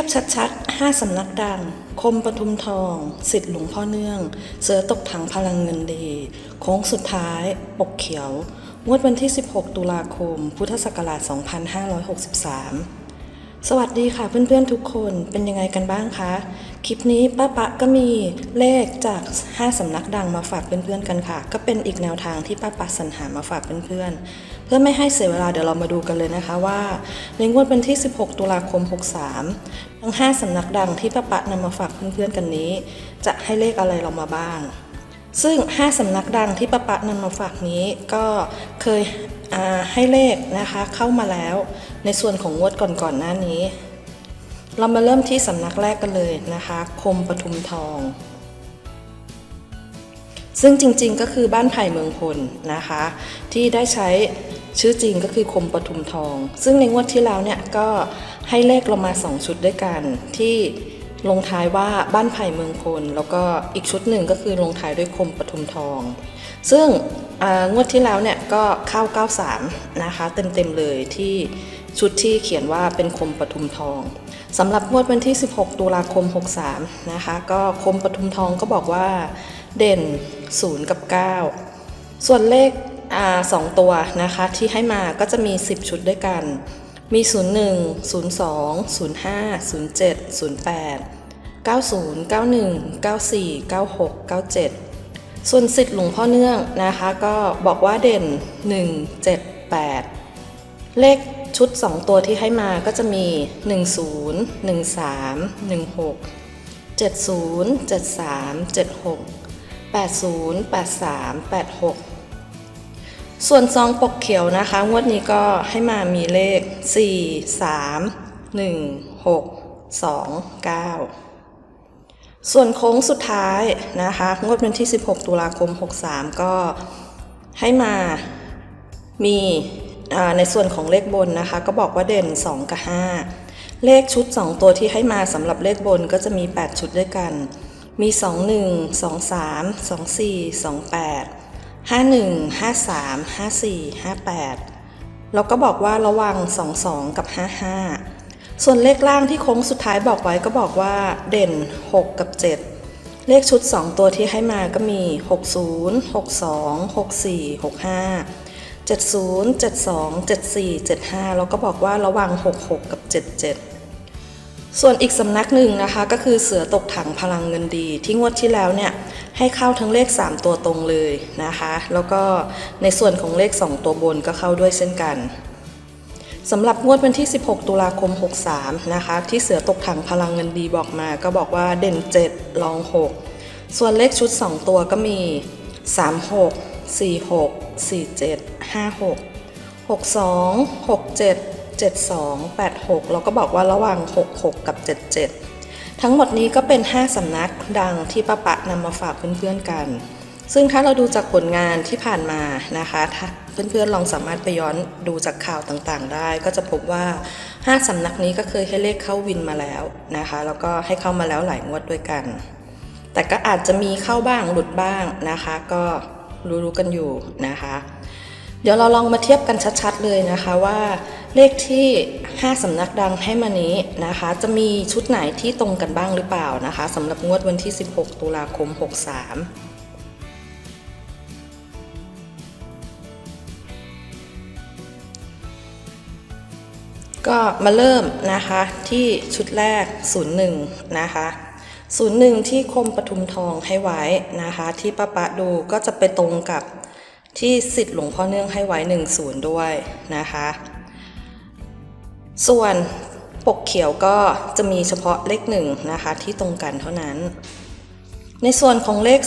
ยบชัดๆ 5 สำนักดัง คมปทุมทอง สิทธิ์หลวงพ่อเนื่อง เสือตกถังพลังเงินดี โค้งสุดท้าย ปกเขียว งวดวันที่ 16 ตุลาคม พุทธศักราช 2563 สวัสดีค่ะเพื่อนๆทุกคนเป็นยังไงกันบ้างคะ คลิปนี้ป้าปะก็มีเลขจาก 5 สำนักดังมาฝากเพื่อนๆกันค่ะ ก็เป็นอีกแนวทางที่ป้าปะสรรหามาฝากเพื่อนๆ เพื่อไม่ให้เสียเวลาเดี๋ยวเรามาดูกันเลยนะคะว่า ในงวดวันที่ 16 ตุลาคม 63 ทั้ง 5 สำนักดังที่ป้าปะนำมาฝากเพื่อนๆกันนี้ จะให้เลขอะไรเรามาบ้าง ซึ่ง 5 สำนักดังที่ปะปะนำมาฝากนี้ก็เคย ให้เลขนะคะเข้ามาแล้วในส่วนของงวดก่อนๆหน้านี้ เรามาเริ่มที่สำนักแรกกันเลยนะคะคมปทุมทอง ซึ่งจริงๆก็คือบ้านไผ่เมืองพลนะคะ ที่ได้ใช้ชื่อจริงก็คือคมปทุมทอง ซึ่งในงวดที่แล้วเนี่ยก็ให้เลขเรามา 2 ชุดด้วยกันที่ลงท้ายว่าบ้านไผ่เมืองพล แล้วก็อีกชุดหนึ่งก็คือลงท้ายด้วยคมปทุมทอง ซึ่ง งวดที่แล้วเนี่ยก็เข้า 93 นะคะ เต็มๆเลยที่ชุดที่เขียนว่าเป็นคมปทุมทองสำหรับงวดวันที่ 16 ตุลาคม 63 นะคะ ก็คมปทุมทองก็บอกว่าเด่น 0 กับ 9 ส่วนเลขอ่าสองตัวนะคะที่ให้มาก็จะมี 10 ชุดด้วยกัน มี 01 02 05 07 08 90 91 94 96 97 ส่วนสิทธิ์หลวงพ่อเนื่องนะคะ ก็บอกว่าเด่น 1 7 8 เลขชุด 2 ตัวที่ให้มาก็จะมี 10 13 16 70 73 76 80 83 86 ส่วนซองปกเขียวนะคะ งวดนี้ก็ให้มามีเลข 4 3 1 6 2 9 ส่วนโค้งสุดท้ายนะคะงวดวันที่ 16 ตุลาคม 63 ก็ให้มามีในส่วนของเลขบนนะคะ ก็บอกว่าเด่น 2 กับ 5 เลขชุด 2 ตัวที่ให้มาสำหรับเลขบนก็จะมี 8 ชุดด้วยกัน มี 21 23 24 28 51 53 54 58 แล้วก็บอกว่าระวัง 22 กับ 55 ส่วนเลขล่างที่โค้งสุดท้ายบอกไว้ก็บอกว่าเด่น 6 กับ 7 เลขชุด 2 ตัวที่ให้มาก็มี 60 62 64 65 70 72 74 75 แล้วก็บอกว่าระวัง 66 กับ 77 ส่วนอีกสำนักหนึ่งนะคะ ก็คือเสือตกถังพลังเงินดี ที่งวดที่แล้วเนี่ย ให้เข้าทั้งเลข 3 ตัวตรงเลยนะคะ แล้วก็ในส่วนของเลข 2 ตัวบนก็เข้าด้วยเช่นกัน สำหรับงวดวันที่ 16 ตุลาคม 63 นะคะ ที่เสือตกถังพลังเงินดีบอกมา ก็บอกว่าเด่น7รอง 6 ส่วนเลขชุด 2 ตัวก็มี 36 46 47 56 62 67 72 86แล้วก็บอกว่าระหว่าง 66 กับ 77 ทั้งหมดนี้ก็เป็น 5สำนักดังที่ป้าปะนำมาฝากเพื่อนๆกัน ซึ่งถ้าเราดูจากผลงานที่ผ่านมานะคะถ้าเพื่อนๆลองสามารถไปย้อนดูจากข่าวต่างๆ ได้ ก็จะพบว่า 5สำนักนี้ก็เคยให้เลขเข้าวินมาแล้วนะคะ แล้วก็ให้เข้ามาแล้วหลายงวดด้วยกัน แต่ก็อาจจะมีเข้าบ้างหลุดบ้างนะคะ ก็รู้ๆกันอยู่นะคะ เดี๋ยวเราลองมาเทียบกันชัดๆเลยนะคะว่าเลขที่ 5สำนักดังให้มานี้นะคะ จะมีชุดไหนที่ตรงกันบ้างหรือเปล่านะคะสำหรับงวดวันที่ 16 ตุลาคม 63 ก็มาเริ่มนะคะที่ชุดแรก 01 นะคะ 01 ที่คมปทุมทองให้ไว้นะคะ ที่ป้าปะดูก็จะไปตรงกับที่สิทธิ์หลวงพ่อเนื่องให้ไว้ 10 ด้วยนะคะ ส่วนปกเขียวก็จะมีเฉพาะเลข1นะคะที่ตรงกันเท่านั้น ในส่วนของเลข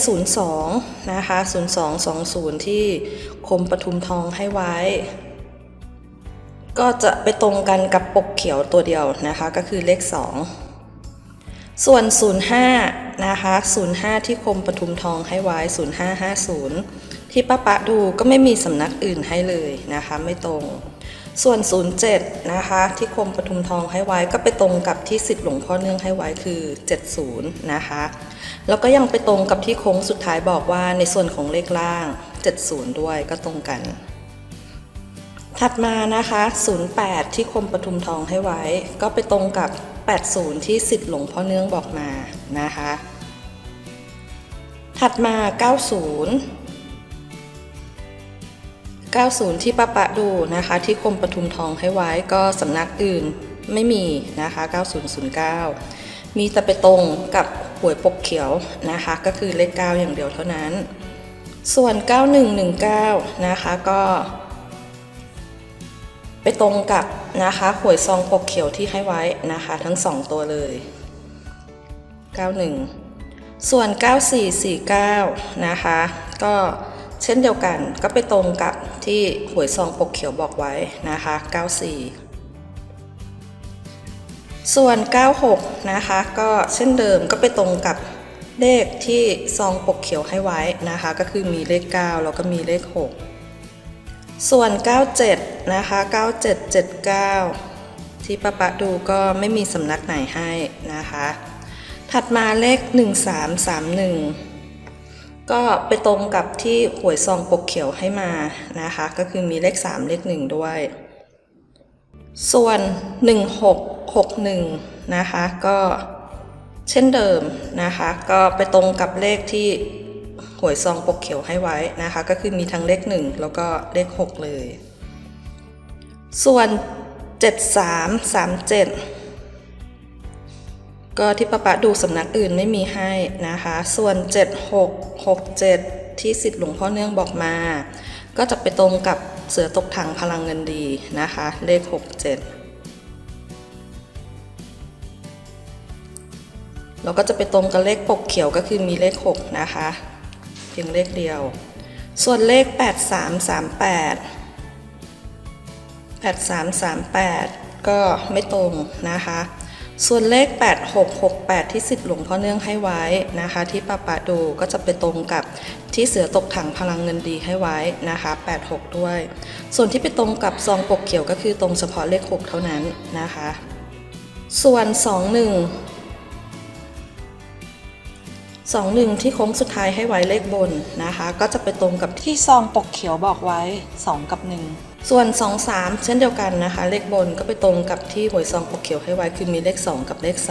02 นะคะ 0220 ที่คมปทุมทองให้ไว้ ก็จะไปตรงกันกับปกเขียวตัวเดียวนะคะก็คือเลข 2 ส่วน 05 นะคะ 05 ที่คมปทุมทองให้ไว้ 0550 ที่ป้าปะดูก็ไม่มีสำนักอื่นให้เลยนะคะไม่ตรง ส่วน 07 นะคะที่คมปทุมทองให้ไว้ก็ไปตรงกับที่สิทธิ์หลวงพ่อเนื่องให้ไว้คือ 70 นะคะ แล้วก็ยังไปตรงกับที่โค้งสุดท้ายบอกว่าในส่วนของเลขล่าง 70 ด้วยก็ตรงกัน ถัดมานะคะ 08 ที่คมปทุมทองให้ไว้ ก็ไปตรงกับ 80 ที่สิทธิ์หลวงพ่อเนื่องบอกมานะคะ ถัดมา 90 90 ที่ป้าปะดูนะคะ ที่คมปทุมทองให้ไว้ก็สำนักอื่นไม่มีนะคะ 9009 มีแต่ไปตรงกับหวยปกเขียวนะคะ ก็คือเลข 9 อย่างเดียวเท่านั้น ส่วน 9119 นะคะก็ ไปตรงกับนะคะหวยซองปกเขียวที่ให้ไว้นะคะทั้ง 2 ตัวเลย 91 ส่วน 9449 นะคะ ก็เช่นเดียวกันก็ไปตรงกับที่หวยซองปกเขียวบอกไว้นะคะ 94 ส่วน 96 นะคะก็เช่นเดิมก็ไปตรงกับเลขที่ซองปกเขียวให้ไว้นะคะ ก็คือมีเลข 9 แล้วก็มีเลข 6 ส่วน 97 นะคะ 9779 ที่ปะปะดูก็ไม่มีสำนักไหนให้นะคะ ถัดมาเลข 1331 ก็ไปตรงกับที่หวยซองปกเขียวให้มานะคะ ก็คือมีเลข 3 เลข 1 ด้วย ส่วน 1661 นะคะ ก็เช่นเดิมนะคะ ก็ไปตรงกับเลขที่ หวยซองปกเขียวให้ไว้นะคะ ก็คือมีทั้งเลข 1 แล้วก็เลข 6 เลย ส่วน 7337 ก็ที่ประปะดูสำนักอื่นไม่มีให้นะคะ ส่วน 7667 ที่สิทธิ์หลวงพ่อเนื่องบอกมา ก็จะไปตรงกับเสือตกถังพลังเงินดีนะคะ เลข 67แล้วก็จะไปตรงกับเลขปกเขียวก็คือมีเลข 6 นะคะ พียงเลขเดียว ส่วนเลข 8338 8338 ก็ไม่ตรงนะคะ ส่วนเลข 8668 ที่สิทธิ์หลวงพ่อเนื่องให้ไว้นะคะ ที่ปะปะดูก็จะไปตรงกับที่เสือตกถังพลังเงินดีให้ไว้นะคะ 86 ด้วย ส่วนที่ไปตรงกับซองปกเขียวก็คือตรงเฉพาะเลข 6 เท่านั้นนะคะ ส่วน 21 21 ที่โค้งสุดท้ายให้ไว้เลขบนนะคะ ก็จะไปตรงกับที่ซองปกเขียวบอกไว้ 2 กับ 1 ส่วน 2 3 เช่นเดียวกันนะคะ เลขบนก็ไปตรงกับที่หวยซองปกเขียวให้ไว้คือมีเลข 2 กับเลข 3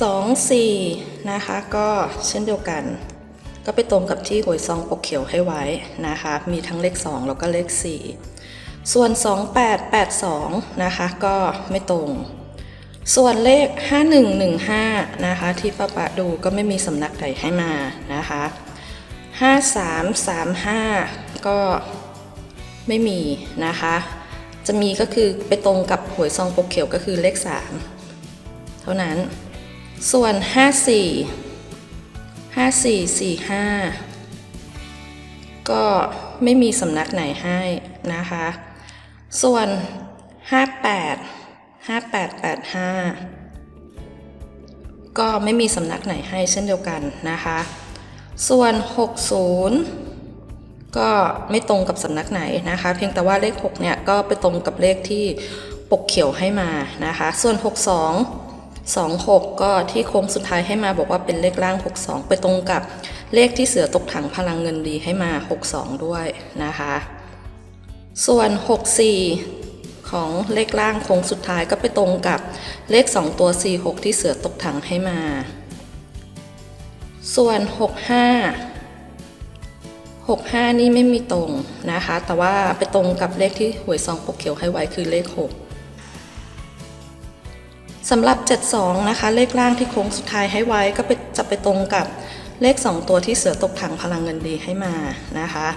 2 4 นะคะ ก็เช่นเดียวกัน ก็ไปตรงกับที่หวยซองปกเขียวให้ไว้นะคะ มีทั้งเลข 2 แล้วก็เลข 4 ส่วน 2882 นะคะ ก็ไม่ตรง ส่วนเลข 5115 นะคะ ที่ป้าปะดูก็ไม่มีสำนักไหนให้มานะคะ 5335 ก็ไม่มีนะคะ จะมีก็คือไปตรงกับหวยซองปกเขียวก็คือเลข 3 เท่านั้น ส่วน 54 5445 ก็ไม่มีสำนักไหนให้นะคะ ส่วน 58 5885 ก็ไม่มีสำนักไหนให้เช่นเดียวกันนะคะ ส่วน 60 ก็ไม่ตรงกับสำนักไหนนะคะ เพียงแต่ว่าเลข 6 เนี่ย ก็ไปตรงกับเลขที่ปกเขียวให้มานะคะ ส่วน 62 26 ก็ที่โค้งสุดท้ายให้มาบอกว่าเป็นเลขล่าง 62 ไปตรงกับเลขที่เสือตกถังพลังเงินดีให้มา 62 ด้วยนะคะ ส่วน 64 ของเลขล่างโค้งสุดท้ายก็ไปตรงกับเลข 2 ตัว 46 ที่เสือตกถังให้มา ส่วน 65 65 นี่ไม่มีตรงนะคะ แต่ว่าไปตรงกับเลขที่หวยซองปกเขียวให้ไว้คือเลข 6สำหรับ 72 นะคะ เลขล่างที่โค้งสุดท้ายให้ไว้ก็จะไปตรงกับเลข 2 ตัวที่เสือตกถังพลังเงินดีให้มานะคะ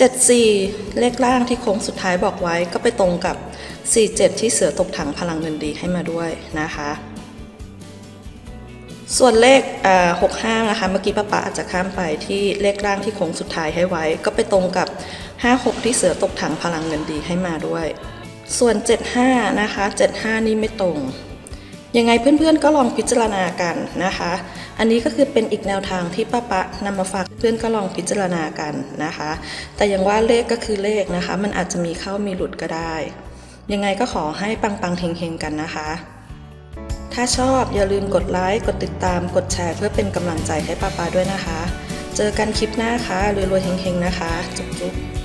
74 เลขล่างที่โค้งสุดท้ายบอกไว้ก็ไปตรงกับ 47 ที่เสือตกถังพลังเงินดีให้มาด้วยนะคะ ส่วนเลข65 นะคะ เมื่อกี้ป้าป๋าอาจจะข้ามไปที่เลขล่างที่โค้งสุดท้ายให้ไว้ ก็ไปตรงกับ 56 ที่เสือตกถังพลังเงินดีให้มาด้วย ส่วน 75 นะคะ 75 นี่ไม่ตรง ยังไงเพื่อนๆก็ลองพิจารณากันนะคะ อันนี้ก็คือเป็นอีกแนวทางที่ป้าปะนำมาฝากเพื่อนก็ลองพิจารณากันนะคะ แต่อย่างว่าเลขก็คือเลขนะคะ มันอาจจะมีเข้ามีหลุดก็ได้ ยังไงก็ขอให้ปังๆเฮงๆกันนะคะ ถ้าชอบอย่าลืมกดไลค์กดติดตามกดแชร์เพื่อเป็นกำลังใจให้ป้าปาด้วยนะคะ เจอกันคลิปหน้าค่ะรวยๆเฮงๆนะคะ จุ๊บๆ